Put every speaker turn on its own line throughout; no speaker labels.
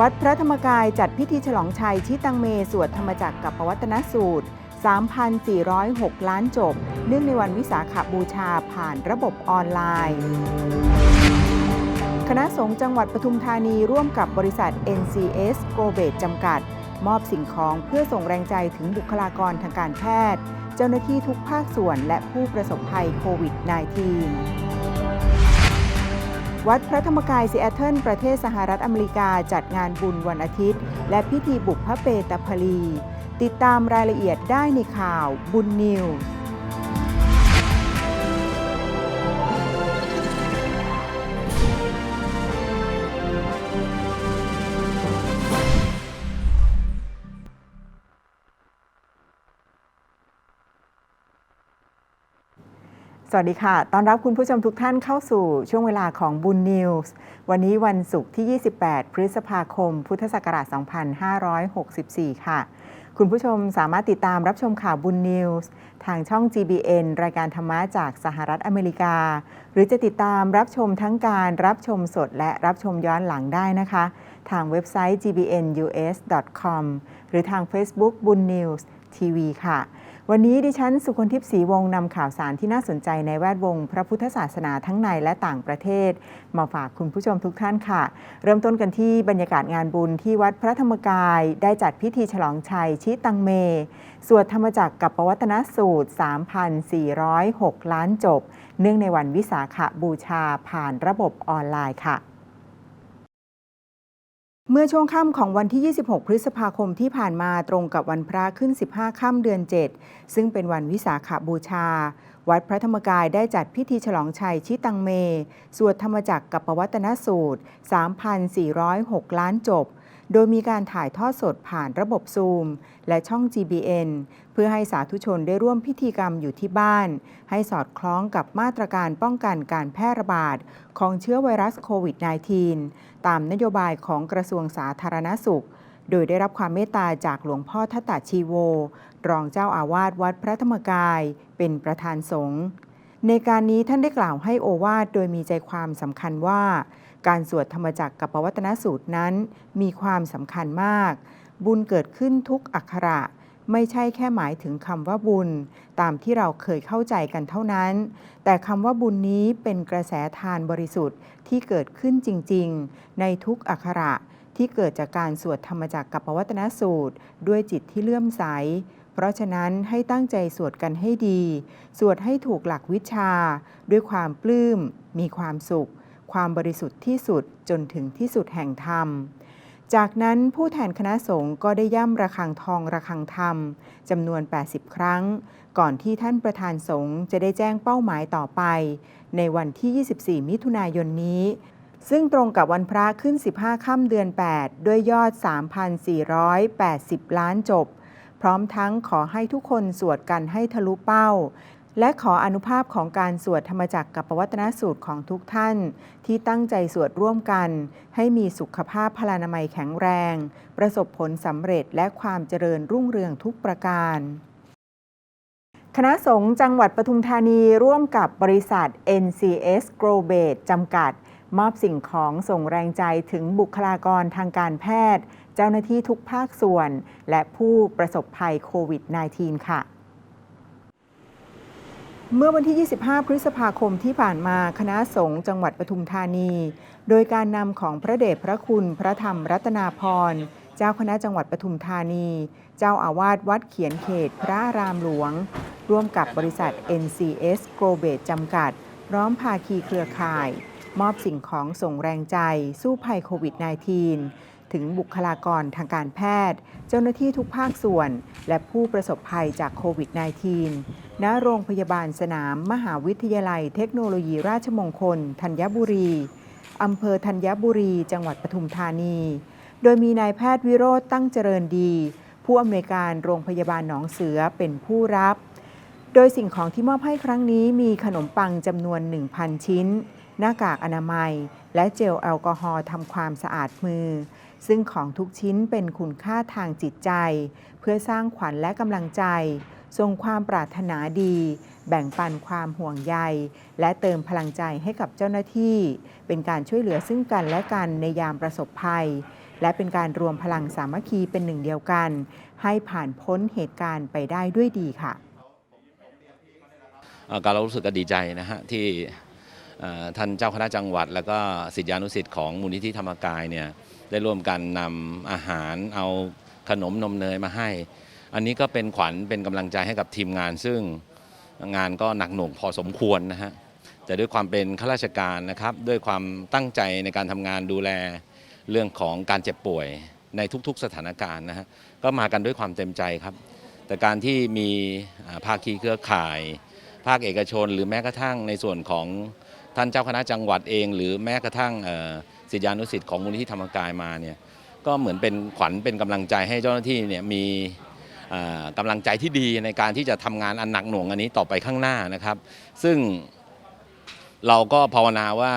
วัดพระธรรมกายจัดพิธีฉลองชัยชิตังเม สวดธรรมจักรกับปวัตนสูตร 3,406 ล้านจบ เนื่องในวันวิสาขบูชาผ่านระบบออนไลน์ คณะสงฆ์จังหวัดปทุมธานีร่วมกับบริษัท NCS g r o b a t จำกัด มอบสิ่งของเพื่อส่งแรงใจถึงบุคลากรทางการแพทย์ เจ้าหน้าที่ทุกภาคส่วนและผู้ประสบภัยโควิด -19 วัดพระธรรมกายซีแอตเทิลประเทศสหรัฐอเมริกาจัดงานบุญวันอาทิตย์ และพิธีบุกพระเปตพลี ติดตามรายละเอียดได้ในข่าวบุญนิวส์ สวัสดีค่ะ ตอนรับคุณผู้ชมทุกท่านเข้าสู่ช่วงเวลาของบุญนิวส์ วันนี้วันศุกร์ที่ 28 พฤษภาคม พุทธศักราช 2564 ค่ะ คุณผู้ชมสามารถติดตามรับชมข่าวบุญนิวส์ทางช่อง GBN รายการธรรมะจากสหรัฐอเมริกา หรือจะติดตามรับชมทั้งการรับชมสดและรับชมย้อนหลังได้นะคะ ทางเว็บไซต์ gbnus.com หรือทาง Facebook บุญนิวส์ทีวีค่ะ วันนี้ดิฉันสุคนทิพย์ศรีวงศ์นำข่าวสารที่น่าสนใจในแวดวง พระพุทธศาสนาทั้งในและต่างประเทศ มาฝากคุณผู้ชมทุกท่านค่ะ เริ่มต้นกันที่บรรยากาศงานบุญที่วัดพระธรรมกาย ได้จัดพิธีฉลองชัยชิตังเม สวดธรรมจักรกับปวัตนสูตร 3,406 ล้านจบ เนื่องในวันวิสาขบูชาผ่านระบบออนไลน์ค่ะ เมื่อช่วงค่ำของวันที่ 26 พฤษภาคมที่ผ่านมาตรงกับวันพระขึ้น 15 ค่ำเดือน 7 ซึ่งเป็นวันวิสาขบูชา วัดพระธรรมกายได้จัดพิธีฉลองชัยชิตังเม สวดธรรมจักรกับปวัตนสูตร 3,406 ล้านจบ โดยมีการถ่ายทอดสดผ่านระบบซูม และช่อง GBN เพื่อให้สาธุชนได้ร่วมพิธีกรรมอยู่ที่บ้าน ให้สอดคล้องกับมาตรการป้องกันการแพร่ระบาดของเชื้อไวรัสโควิด -19 ตามนโยบายของกระทรวงสาธารณสุข โดยได้รับความเมตตาจากหลวงพ่อทัตตาชีโว รองเจ้าอาวาสวัดพระธรรมกาย เป็นประธานสงฆ์ในการนี้ท่านได้กล่าวให้โอวาทโดยมีใจความสำคัญว่า การสวดธรรมจักรกับปวัตนสูตรนั้น มีความสำคัญมาก บุญเกิดขึ้นทุกอักขระ ไม่ใช่แค่หมายถึงคำว่าบุญ ตามที่เราเคยเข้าใจกันเท่านั้น แต่คำว่าบุญนี้เป็นกระแสทานบริสุทธิ์ที่เกิดขึ้นจริง ๆ ในทุกอักขระที่เกิดจากการสวดธรรมจักรกับปวัตนสูตร ด้วยจิตที่เลื่อมใส เพราะฉะนั้นให้ตั้งใจสวดกันให้ดี สวดให้ถูกหลักวิชา ด้วยความปลื้ม มีความสุข ความบริสุทธิ์ที่สุดจนถึงที่สุดแห่งธรรม จากนั้นผู้แทนคณะสงฆ์ก็ได้ย่ำระฆังทองระฆังธรรมจำนวน 80 ครั้ง ก่อนที่ท่านประธานสงฆ์จะได้แจ้งเป้าหมายต่อไป ในวันที่ 24 มิถุนายนนี้ ซึ่งตรงกับวันพระขึ้น 15 ค่ำเดือน 8 ด้วยยอด 3,480 ล้านจบ พร้อมทั้งขอให้ทุกคนสวดกันให้ทะลุเป้า และขออนุภาพของการสวดธรรมจักรกับปวัตนสูตรของทุกท่าน ที่ตั้งใจสวดร่วมกัน ให้มีสุขภาพพลานามัยแข็งแรง ประสบผลสำเร็จและความเจริญรุ่งเรืองทุกประการคณะสงฆ์จังหวัดปทุมธานีร่วมกับบริษัท NCS g r o b a t จำกัด มอบสิ่งของส่งแรงใจถึงบุคลากรทางการแพทย์ เจ้าหน้าที่ทุกภาคส่วน และผู้ประสบภัยโควิด -19 ค่ะ เมื่อวันที่ 25 พฤษภาคมที่ผ่านมาคณะสงฆ์จังหวัดปทุมธานี โดยการนำของพระเดชพระคุณพระธรรมรัตนาพร เจ้าคณะจังหวัดปทุมธานี เจ้าอาวาสวัดเขียนเขตพระรามหลวง ร่วมกับบริษัท NCS g r o b a t จำกัด พร้อมภาคีเครือข่าย มอบสิ่งของส่งแรงใจ สู้ภัยโควิด -19 ถึงบุคลากรทางการแพทย์ เจ้าหน้าที่ทุกภาคส่วน และผู้ประสบภัยจากโควิด -19 ณโรงพยาบาลสนาม มหาวิทยาลัย เทคโนโลยีราชมงคล ธัญบุรี อำเภอธัญบุรี จังหวัดปทุมธานี โดยมีนายแพทย์วิโรธตั้งเจริญดี ผู้อำนวยการโรงพยาบาลหนองเสือเป็นผู้รับ โดยสิ่งของที่มอบให้ครั้งนี้มีขนมปังจำนวน 1,000 ชิ้น หน้ากากอนามัย และเจลแอลกอฮอล์ทำความสะอาดมือซึ่งของทุกชิ้นเป็นคุณค่าทางจิตใจ เพื่อสร้างขวัญและกำลังใจ ทรงความปรารถนาดี แบ่งปันความห่วงใย และเติมพลังใจให้กับเจ้าหน้าที่ เป็นการช่วยเหลือซึ่งกันและกันในยามประสบภัย และเป็นการรวมพลังสามัคคีเป็นหนึ่งเดียวกัน ให้ผ่านพ้นเหตุการณ์ไปได้ด้วยดีค่ะ
การเรารู้สึกก็ดีใจนะฮะที่ท่านเจ้าคณะจังหวัด แล้วก็ศิษยานุศิษย์ของมูลนิธิธรรมกายเนี่ยได้ร่วมกันนำอาหารเอาขนมนมเนยมาให้ อันนี้ก็เป็นขวัญเป็นกำลังใจให้กับทีมงาน ซึ่งงานก็หนักหน่วงพอสมควรนะฮะแต่ด้วยความเป็นข้าราชการนะครับ ด้วยความตั้งใจในการทำงานดูแลเรื่องของการเจ็บป่วยในทุกๆสถานการณ์นะฮะก็มากันด้วยความเต็มใจครับ แต่การที่มีภาคีเครือข่าย ภาคเอกชน หรือแม้กระทั่งในส่วนของท่านเจ้าคณะจังหวัดเอง หรือแม้กระทั่งศิษยานุศิษย์ของมูลนิธิธรรมกายมาเนี่ยก็เหมือนเป็นขวัญเป็นกำลังใจให้เจ้าหน้าที่เนี่ยมี กำลังใจที่ดีในการที่จะทำงานอันหนักหน่วงอันนี้ต่อไปข้างหน้านะครับ ซึ่งเราก็ภาวนาว่า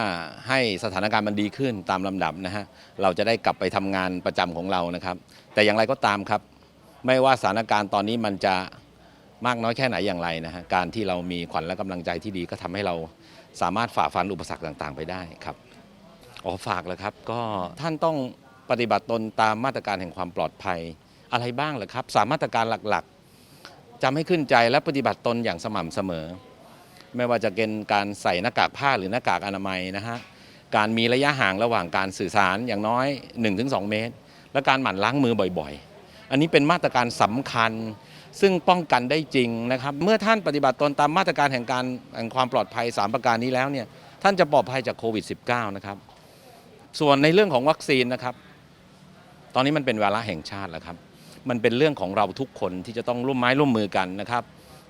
ให้สถานการณ์มันดีขึ้นตามลำดับนะฮะเราจะได้กลับไปทำงานประจำของเรานะครับ แต่อย่างไรก็ตามครับ ไม่ว่าสถานการณ์ตอนนี้มันจะมากน้อยแค่ไหนอย่างไรนะฮะการที่เรามีขวัญและกำลังใจที่ดีก็ทำให้เราสามารถฝ่าฟันอุปสรรคต่างๆ ไปได้ครับอ๋อฝากแล้วครับ ก็ท่านต้องปฏิบัติตนตามมาตรการแห่งความปลอดภัย อะไรบ้างเหรอครับสามมาตรการหลักๆจำให้ขึ้นใจและปฏิบัติตนอย่างสม่ำเสมอ ไม่ว่าจะเป็นการใส่หน้ากากผ้าหรือหน้ากากอนามัยนะฮะการมีระยะห่างระหว่างการสื่อสารอย่างน้อย 1-2 เมตร และการหมั่นล้างมือบ่อยๆ อันนี้เป็นมาตรการสำคัญ ซึ่งป้องกันได้จริงนะครับ เมื่อท่านปฏิบัติตนตามมาตรการแห่งการแห่งความปลอดภัย 3 ประการนี้แล้วเนี่ยท่านจะปลอดภัยจากโควิด -19 นะครับ ส่วนในเรื่องของวัคซีนนะครับ ตอนนี้มันเป็นวาระแห่งชาติแล้วครับ มันเป็นเรื่องของเราทุกคนที่จะต้องร่วมไม้ร่วมมือกันนะครับ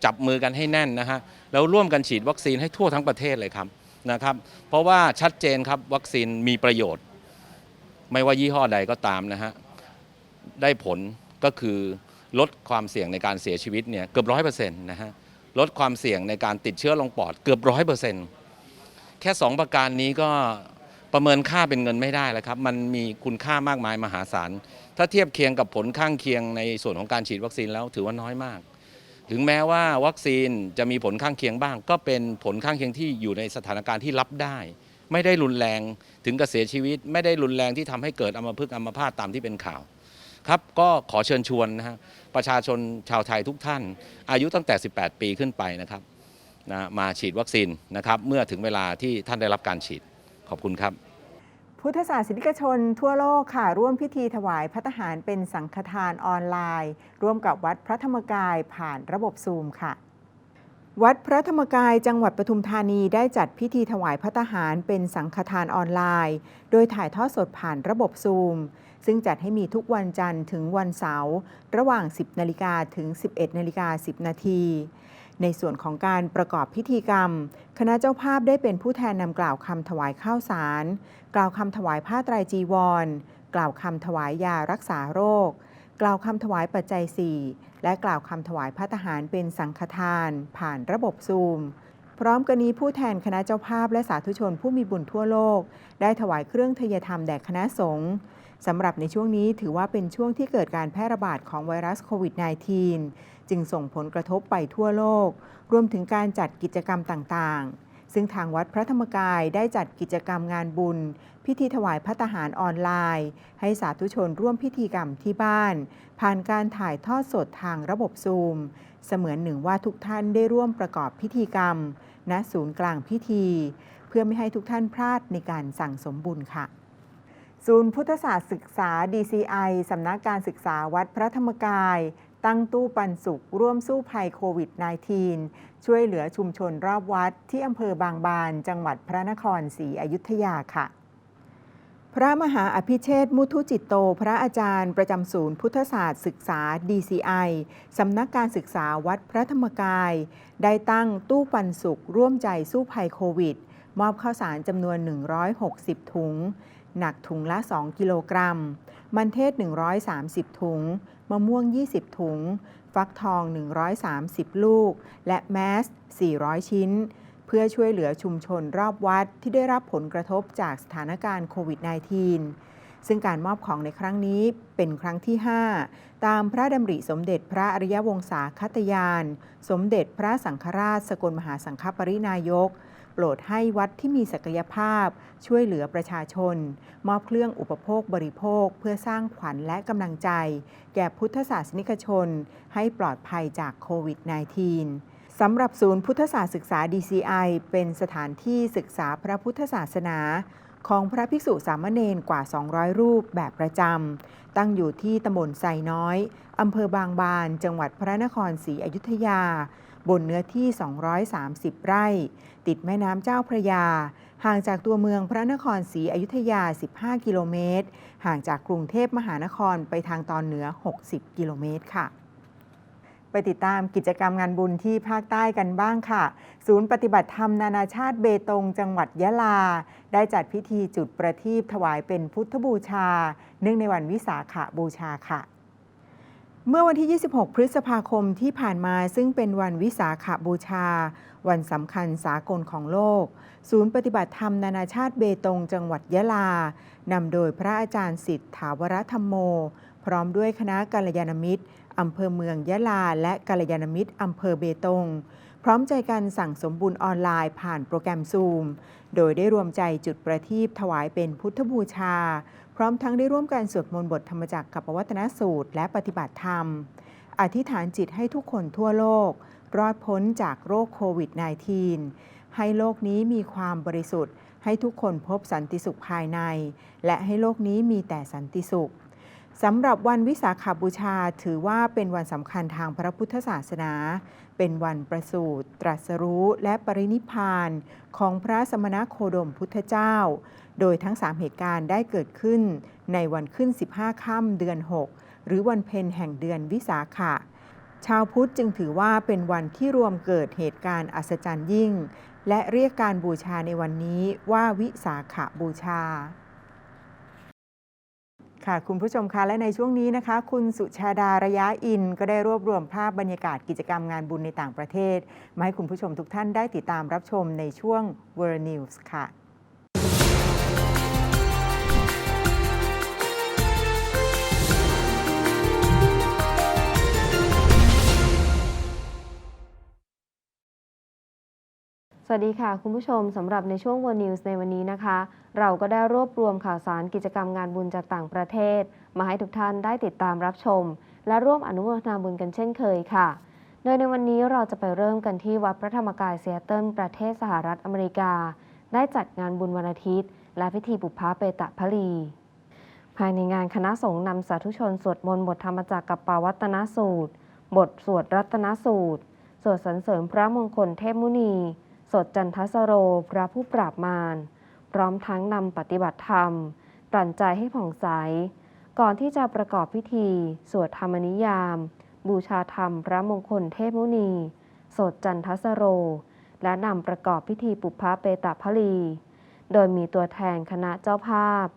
จับมือกันให้แน่นนะฮะแล้วร่วมกันฉีดวัคซีนให้ทั่วทั้งประเทศเลยครับนะครับ เพราะว่าชัดเจนครับวัคซีนมีประโยชน์ ไม่ว่ายี่ห้อใดก็ตามนะฮะได้ผลก็คือลดความเสี่ยงในการเสียชีวิตเนี่ยเกือบร้อยเปอร์เซ็นต์นะฮะลดความเสี่ยงในการติดเชื้อลงปอดเกือบร้อยเปอร์เซ็นต์แค่ 2 ประการนี้ก็ ประเมินค่าเป็นเงินไม่ได้แล้วครับ มันมีคุณค่ามากมายมหาศาล ถ้าเทียบเคียงกับผลข้างเคียงในส่วนของการฉีดวัคซีนแล้วถือว่าน้อยมาก ถึงแม้ว่าวัคซีนจะมีผลข้างเคียงบ้าง ก็เป็นผลข้างเคียงที่อยู่ในสถานการณ์ที่รับได้ ไม่ได้รุนแรงถึงกับเสียชีวิต ไม่ได้รุนแรงที่ทำให้เกิดอัมพฤกษ์อัมพาตตามที่เป็นข่าวครับก็ขอเชิญชวนนะฮะประชาชนชาวไทยทุกท่าน อายุตั้งแต่ 18 ปีขึ้นไปนะครับนะมาฉีดวัคซีนนะครับเมื่อถึงเวลาที่ท่านได้รับการฉีด ขอบคุณครับ
พุทธศาสนิกชนทั่วโลกค่ะ ร่วมพิธีถวายพัตตาหารเป็นสังฆทานออนไลน์ ร่วมกับวัดพระธรรมกายผ่านระบบซูมค่ะวัดพระธรรมกายจังหวัดปทุมธานีได้จัดพิธีถวายพัตตาหารเป็นสังฆทานออนไลน์ โดยถ่ายทอดสดผ่านระบบซูม ซึ่งจัดให้มีทุกวันจันทร์ถึงวันเสาร์ระหว่าง 10 นาฬิกาถึง 11 นาฬิกา 10 นาที ในส่วนของการประกอบพิธีกรรม คณะเจ้าภาพได้เป็นผู้แทนนำกล่าวคำถวายข้าวสาร กล่าวคำถวายผ้าไตรจีวร กล่าวคำถวายยารักษาโรค กล่าวคำถวายปัจจัย 4 และกล่าวคำถวายพระทหารเป็นสังฆทาน ผ่านระบบซูม พร้อมกันนี้ผู้แทนคณะเจ้าภาพและสาธุชนผู้มีบุญทั่วโลก ได้ถวายเครื่องทยธรรมแด่คณะสงฆ์สำหรับในช่วงนี้ถือว่าเป็นช่วงที่เกิดการแพร่ระบาดของไวรัสโควิด -19 จึงส่งผลกระทบไปทั่วโลก รวมถึงการจัดกิจกรรมต่างๆ ซึ่งทางวัดพระธรรมกายได้จัดกิจกรรมงานบุญ พิธีถวายพัตตาหารออนไลน์ ให้สาธุชนร่วมพิธีกรรมที่บ้าน ผ่านการถ่ายทอดสดทางระบบซูม เสมือนหนึ่งว่าทุกท่านได้ร่วมประกอบพิธีกรรม ณศูนย์กลางพิธี เพื่อไม่ให้ทุกท่านพลาดในการสั่งสมบุญค่ะ ศูนย์พุทธศาสตร์ศึกษา DCI สำนักการศึกษาวัดพระธรรมกาย ตั้งตู้ปันสุข ร่วมสู้ภัยโควิด -19 ช่วยเหลือชุมชนรอบวัดที่อำเภอบางบาน จังหวัดพระนครศรีอยุธยาค่ะ พระมหาอภิเชษมุทุจิตโต พระอาจารย์ ประจำศูนย์พุทธศาสตร์ศึกษา DCI สำนักการศึกษาวัดพระธรรมกาย ได้ตั้งตู้ปันสุขร่วมใจสู้ภัยโควิด มอบข้าวสารจำนวน 160 ถุง หนักถุงละ 2 กิโลกรัม มันเทศ 130 ถุง มะม่วง 20 ถุง ฟักทอง 130 ลูก และแมส 400 ชิ้น เพื่อช่วยเหลือชุมชนรอบวัดที่ได้รับผลกระทบจากสถานการณ์โควิด -19 ซึ่งการมอบของในครั้งนี้เป็นครั้งที่ 5 ตามพระดำริสมเด็จพระอริยวงศาคตยาน สมเด็จพระสังฆราช สกลมหาสังฆปรินายก โปรดให้วัดที่มีศักยภาพ ช่วยเหลือประชาชน มอบเครื่องอุปโภคบริโภค เพื่อสร้างขวัญและกำลังใจ แก่พุทธศาสนิกชน ให้ปลอดภัยจากโควิด -19 สำหรับศูนย์พุทธศาสตร์ศึกษา DCI เป็นสถานที่ศึกษาพระพุทธศาสนา ของพระภิกษุสามเณรกว่า 200 รูปแบบประจำ ตั้งอยู่ที่ตำบลไซน้อย อำเภอบางบาน จังหวัดพระนครศรีอยุธยา บนเนื้อที่ 230 ไร่ ติดแม่น้ำเจ้าพระยา ห่างจากตัวเมืองพระนครศรีอยุธยา 15 กิโลเมตร ห่างจากกรุงเทพมหานครไปทางตอนเหนือ 60 กิโลเมตรค่ะ ไปติดตามกิจกรรมงานบุญที่ภาคใต้กันบ้างค่ะ ศูนย์ปฏิบัติธรรมนานาชาติเบตง จังหวัดยะลา ได้จัดพิธีจุดประทีปถวายเป็นพุทธบูชา เนื่องในวันวิสาขบูชาค่ะเมื่อวันที่ 26 พฤษภาคมที่ผ่านมาซึ่งเป็นวันวิสาขบูชา วันสำคัญสากลของโลก ศูนย์ปฏิบัติธรรมนานาชาติเบตง จังหวัดยะลา นำโดยพระอาจารย์สิทธาวรธรรมโม พร้อมด้วยคณะกัลยาณมิตร อำเภอเมืองยะลา และกัลยาณมิตรอำเภอเบตง พร้อมใจกันสั่งสมบุญออนไลน์ผ่านโปรแกรมซูม โดยได้รวมใจจุดประทีปถวายเป็นพุทธบูชา พร้อมทั้งได้ร่วมกันสวดมนต์บทธรรมจักรกับปวัตนสูตร และปฏิบัติธรรม อธิษฐานจิตให้ทุกคนทั่วโลก รอดพ้นจากโรคโควิด -19 ให้โลกนี้มีความบริสุทธิ์ให้ทุกคนพบสันติสุขภายใน และให้โลกนี้มีแต่สันติสุข สำหรับวันวิสาขาบูชาถือว่าเป็นวันสำคัญทางพระพุทธศาสนา เป็นวันประสูติตรัสรู้และปรินิพานของพระสมณโคดมพุทธเจ้า โดยทั้ง 3 เหตุการณ์ได้เกิดขึ้น ในวันขึ้น 15 ค่ำเดือน 6 หรือวันเพ็ญแห่งเดือนวิสาขะชาวพุทธจึงถือว่าเป็นวันที่รวมเกิดเหตุการณ์อัศจรรย์ยิ่ง และเรียกการบูชาในวันนี้ว่าวิสาขบูชา ค่ะคุณผู้ชมคะและในช่วงนี้นะคะ คุณสุชาดาระยะอิน ก็ได้รวบรวมภาพบรรยากาศกิจกรรมงานบุญในต่างประเทศ มาให้คุณผู้ชมทุกท่านได้ติดตามรับชมในช่วง World News ค่ะ
สวัสดีค่ะ คุณผู้ชมสำหรับในช่วง World News ในวันนี้นะคะ เราก็ได้รวบรวมข่าวสารกิจกรรมงานบุญจากต่างประเทศ มาให้ทุกท่านได้ติดตามรับชม และร่วมอนุโมทนาบุญกันเช่นเคยค่ะ โดยในวันนี้เราจะไปเริ่มกันที่วัดพระธรรมกายเซียเติลประเทศสหรัฐอเมริกา ได้จัดงานบุญวันอาทิตย์ และพิธีปุพพาเปตะพลี ภายในงานคณะสงฆ์นำสาธุชนสวดมนต์บทธรรมจักรกับปาวัตนสูตร บทสวดรัตนสูตร สวดสรรเสริญพระมงคลเทพมุนี สดจันทสโร พระผู้ปราบมาร พร้อมทั้งนำปฏิบัติธรรมกลั่นใจให้ผ่องใส ก่อนที่จะประกอบพิธี สวดธรรมนิยาม บูชาธรรมพระมงคลเทพมุนี สดจันทสโร และนำประกอบพิธีปุพพะเปตะพลี โดยมีตัวแทนคณะเจ้าภาพ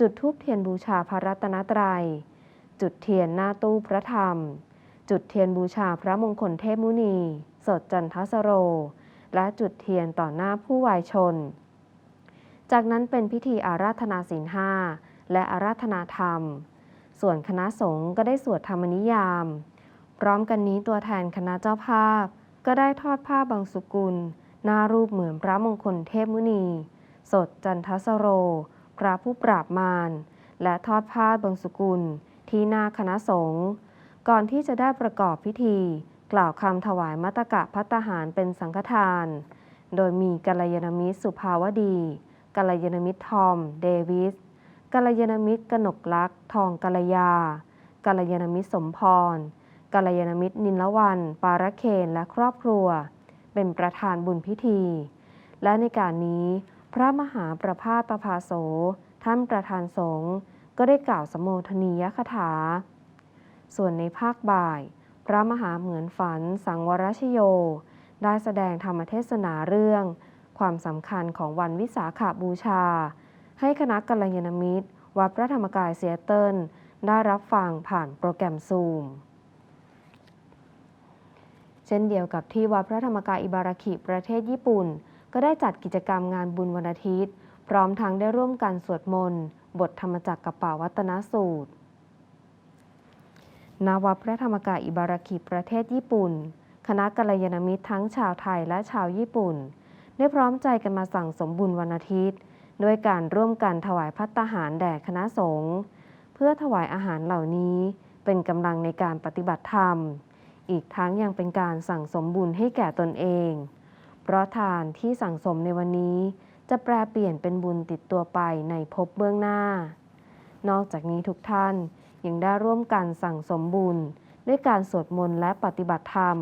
จุดธูปเทียนบูชาพระรัตนตรัย จุดเทียนหน้าตู้พระธรรม จุดเทียนบูชาพระมงคลเทพมุนี สดจันทสโร และจุดเทียนต่อหน้าผู้วายชน จากนั้นเป็นพิธีอาราธนาศีลห้าและอาราธนาธรรม ส่วนคณะสงฆ์ก็ได้สวดธรรมนิยาม พร้อมกันนี้ตัวแทนคณะเจ้าภาพ ก็ได้ทอดผ้าบางสุกุล หน้ารูปเหมือนพระมงคลเทพมุนี สดจันทสโร พระผู้ปราบมาร และทอดผ้าบางสุกุล ที่หน้าคณะสงฆ์ ก่อนที่จะได้ประกอบพิธี กล่าวคำถวายมัตตกะพัตหารเป็นสังฆทาน โดยมีกัลยาณมิตรสุภาวดี กัลยาณมิตรทอม เดวิส กัลยาณมิตรกนกลักษ์ทองกัลยา กัลยาณมิตรสมพร กัลยาณมิตรนินละวัน ปาระเคนและครอบครัว เป็นประธานบุญพิธี และในการนี้ พระมหาประภาสประภาโส ท่านประธานสงฆ์ก็ได้กล่าวสมโภชนียคถา ส่วนในภาคบ่าย พระมหาเหมือนฝันสังวรชโย ได้แสดงธรรมเทศนาเรื่อง ความสำคัญของวันวิสาขาบูชา ให้คณะกัลยาณมิตร วัดพระธรรมกายเซียเติลได้รับฟังผ่านโปรแกรมซูม เช่นเดียวกับที่วัดพระธรรมกายอิบาราคิประเทศญี่ปุ่น ก็ได้จัดกิจกรรมงานบุญวันอาทิตย์ พร้อมทั้งได้ร่วมกันสวดมนต์ บทธรรมจักรกับป่าวัตนสูตร ณวัดพระธรรมกายอิบาราคิประเทศญี่ปุ่น คณะกัลยาณมิตรทั้งชาวไทยและชาวญี่ปุ่น ได้พร้อมใจกันมาสั่งสมบุญวันอาทิตย์ด้วยการร่วมกันถวายพัตตาหารแด่คณะสงฆ์เพื่อถวายอาหารเหล่านี้ เป็นกำลังในการปฏิบัติธรรม อีกทั้งยังเป็นการสั่งสมบุญให้แก่ตนเอง เพราะทานที่สั่งสมในวันนี้ จะแปลเปลี่ยนเป็นบุญติดตัวไปในภพเบื้องหน้า นอกจากนี้ทุกท่าน ยังได้ร่วมกันสั่งสมบุญด้วยการสวดมนต์และปฏิบัติธรรม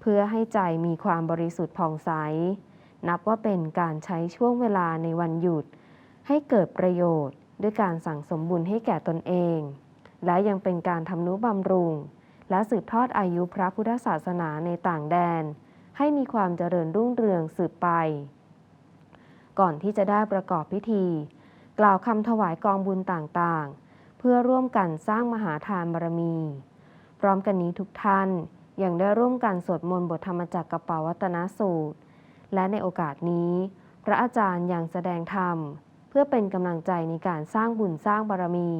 เพื่อให้ใจมีความบริสุทธิ์ผ่องใส นับว่าเป็นการใช้ช่วงเวลาในวันหยุด ให้เกิดประโยชน์ ด้วยการสั่งสมบุญให้แก่ตนเอง และยังเป็นการทำนุบำรุง และสืบทอดอายุพระพุทธศาสนาในต่างแดน ให้มีความเจริญรุ่งเรืองสืบไป ก่อนที่จะได้ประกอบพิธี กล่าวคำถวายกองบุญต่างๆ พื่อร่วมกันสร้างมหาทานบารมี พร้อมกันนี้ทุกท่านยังได้ร่วมกันสวดมนต์บทธรรมจักรกับปาวัตนสูตร และในโอกาสนี้ พระอาจารย์ยังแสดงธรรม เพื่อเป็นกำลังใจในการสร้างบุญสร้างบารมี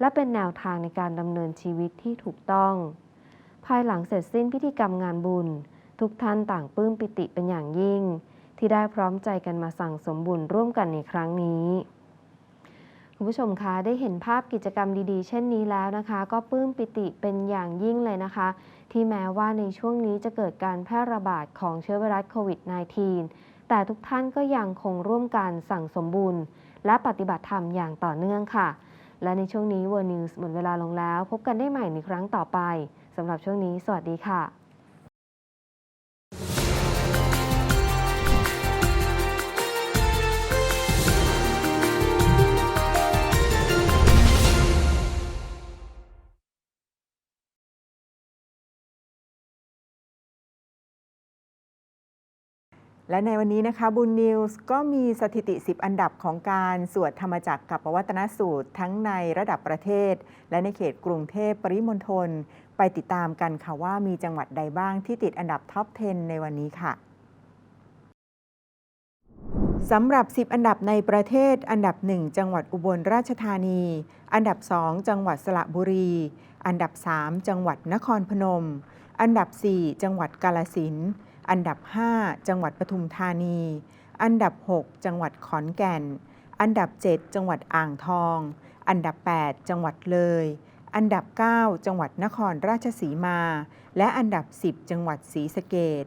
และเป็นแนวทางในการดำเนินชีวิตที่ถูกต้อง ภายหลังเสร็จสิ้นพิธีกรรมงานบุญ ทุกท่านต่างปลื้มปิติเป็นอย่างยิ่ง ที่ได้พร้อมใจกันมาสั่งสมบุญร่วมกันในครั้งนี้ คุณผู้ชมคะได้เห็นภาพกิจกรรมดีๆ เช่นนี้แล้วนะคะ ก็ปลื้มปิติเป็นอย่างยิ่งเลยนะคะ ที่แม้ว่าในช่วงนี้จะเกิดการแพร่ระบาดของเชื้อไวรัสโควิด -19 แต่ทุกท่านก็ยังคงร่วมกันสั่งสมบุญและปฏิบัติธรรมอย่างต่อเนื่องค่ะ และในช่วงนี้ World News หมดเวลาลงแล้ว พบกันได้ใหม่ในครั้งต่อไปสำหรับช่วงนี้ สวัสดีค่ะ
และในวันนี้นะคะบุญนิวส์ก็มีสถิติ 10 อันดับของการสวดธรรมจักรกับปวัตนสูตรทั้งในระดับประเทศ และในเขตกรุงเทพปริมณฑลไปติดตามกันค่ะว่ามีจังหวัดใดบ้างที่ติดอันดับท็อป 10 ในวันนี้ค่ะสำหรับ 10 อันดับในประเทศ อันดับ 1 จังหวัดอุบลราชธานี อันดับ 2 จังหวัดสระบุรี อันดับ 3 จังหวัดนครพนม อันดับ 4 จังหวัดกาลสินธุ์ อันดับ 5 จังหวัดปทุมธานี อันดับ 6 จังหวัดขอนแก่น อันดับ 7 จังหวัดอ่างทอง อันดับ 8 จังหวัดเลย อันดับ 9 จังหวัดนครราชสีมา และอันดับ 10 จังหวัดศรีสะเกษ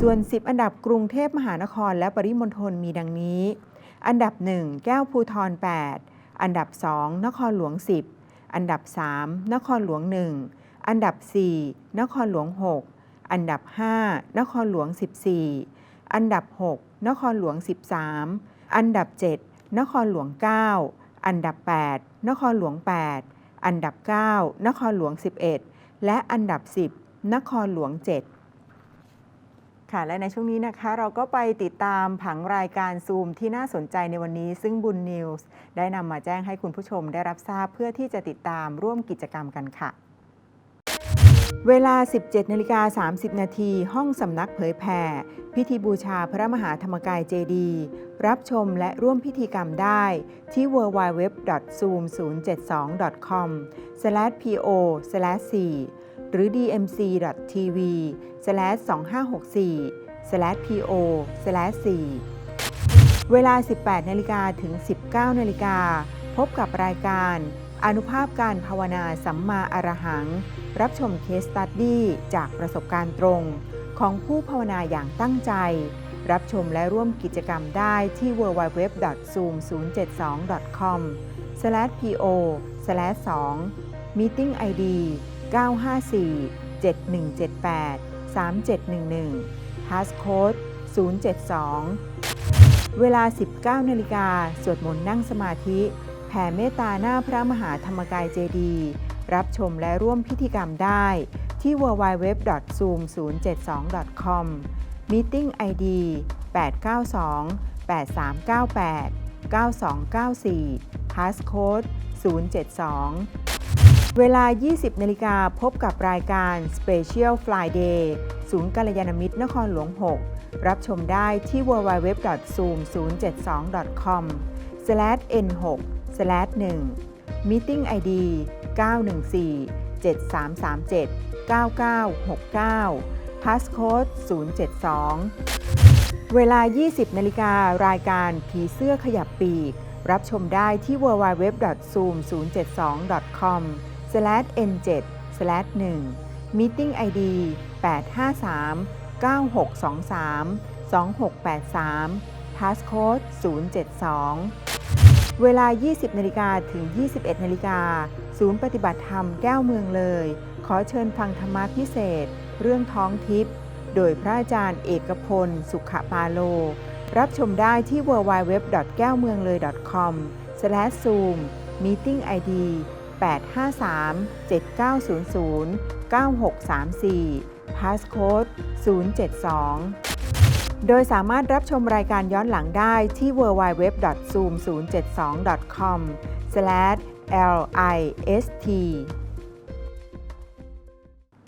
ส่วน 10 อันดับกรุงเทพมหานครและปริมณฑลมีดังนี้ อันดับ 1 แก้วภูทร8 อันดับ 2 นครหลวง 10 อันดับ 3 นครหลวง 1 อันดับ 4 นครหลวง 6 อันดับ 5 นครหลวง 14 อันดับ 6 นครหลวง 13 อันดับ 7 นครหลวง 9 อันดับ 8 นครหลวง 8 อันดับ 9 นครหลวง 11 และอันดับ 10 นครหลวง 7ค่ะและในช่วงนี้นะคะเราก็ไปติดตามผังรายการซูมที่น่าสนใจในวันนี้ ซึ่งบุญนิวส์ได้นำมาแจ้งให้คุณผู้ชมได้รับทราบเพื่อที่จะติดตามร่วมกิจกรรมกันค่ะ เวลา 17นาฬิกา30 นาทีห้องสำนักเผยแผ่ พิธีบูชาพระมหาธรรมกายเจดีย์รับชมและร่วมพิธีกรรมได้ที่ www.zoom072.com/po/4 หรือ dmc.tv/2564/po/4 เวลา 18นาฬิกาถึง 19นาฬิกาพบกับรายการ อนุภาพการภาวนาสัมมาอรหัง รับชมเคสตัดดี้จากประสบการณ์ตรง ของผู้ภาวนาอย่างตั้งใจ รับชมและร่วมกิจกรรมได้ที่ www.zoom072.com/po/2 Meeting ID 954 7178 3711 Passcode 072 เวลา 19นาฬิกาสวดมนต์นั่งสมาธิ แผ่เมตตาหน้าพระมหาธรรมกายเจดีย์ รับชมและร่วมพิธีกรรมได้ที่ www.zoom072.com Meeting ID 892 8398 9294 Passcode 072 เวลา 20นาฬิกาพบกับรายการ Special Friday ศูนย์กัลยาณมิตรนครหลวง 6 รับชมได้ที่ www.zoom072.com n6 1 Meeting ID 914 7337 9969 Passcode 072 เวลา 20นาฬิการายการผีเสื้อขยับปีก รับชมได้ที่ www.zoom072.com/n7/1 Meeting ID 853 9623 2683 Passcode 072 เวลา 20นาฬิกาถึง 21นาฬิกา ศูนย์ปฏิบัติธรรมแก้วเมืองเลย ขอเชิญฟังธรรมพิเศษ เรื่องท้องทิพย์โดยพระอาจารย์เอกพล สุขปาโล รับชมได้ที่ www. แก้วเมืองเลย .com/zoom meeting ID 853 7900 9634 passcode 072 โดยสามารถรับชมรายการย้อนหลังได้ที่ www.zoom072.com/ L I S T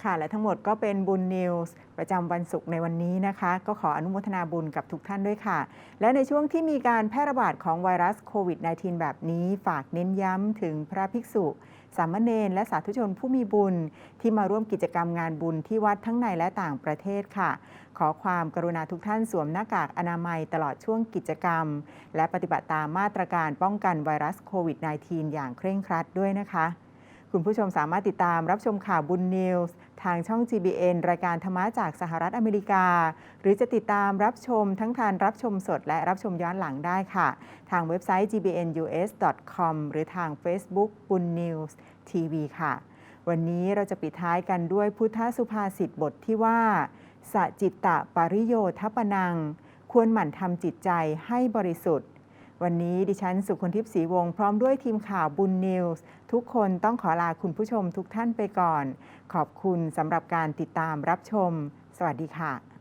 ค่ะ และทั้งหมดก็เป็นบุญนิวส์ประจำวันศุกร์ในวันนี้นะคะ ก็ขออนุโมทนาบุญกับทุกท่านด้วยค่ะ และในช่วงที่มีการแพร่ระบาดของไวรัสโควิด -19 แบบนี้ ฝากเน้นย้ำถึงพระภิกษุ สามเณรและสาธุชนผู้มีบุญ ที่มาร่วมกิจกรรมงานบุญที่วัดทั้งในและต่างประเทศค่ะ ขอความกรุณาทุกท่านสวมหน้ากากอนามัยตลอดช่วงกิจกรรม และปฏิบัติตามมาตรการป้องกันไวรัสโควิด -19 อย่างเคร่งครัดด้วยนะคะคุณผู้ชมสามารถติดตามรับชมข่าวบุญนิวส์ทางช่อง GBN รายการธรรมะจากสหรัฐอเมริกา หรือจะติดตามรับชมทั้งทางรับชมสดและรับชมย้อนหลังได้ค่ะ ทางเว็บไซต์ gbnus.com หรือทาง Facebook บุญนิวส์ทีวีค่ะ วันนี้เราจะปิดท้ายกันด้วยพุทธสุภาษิตบทที่ว่า สจิตตะปริโยทัปนัง ควรหมั่นทำจิตใจให้บริสุทธิ์ วันนี้ดิฉันสุคนทิพย์ศรีวงศ์พร้อมด้วยทีมข่าวบุญนิวส์ทุกคนต้องขอลาคุณผู้ชมทุกท่านไปก่อน ขอบคุณสำหรับการติดตามรับชม สวัสดีค่ะ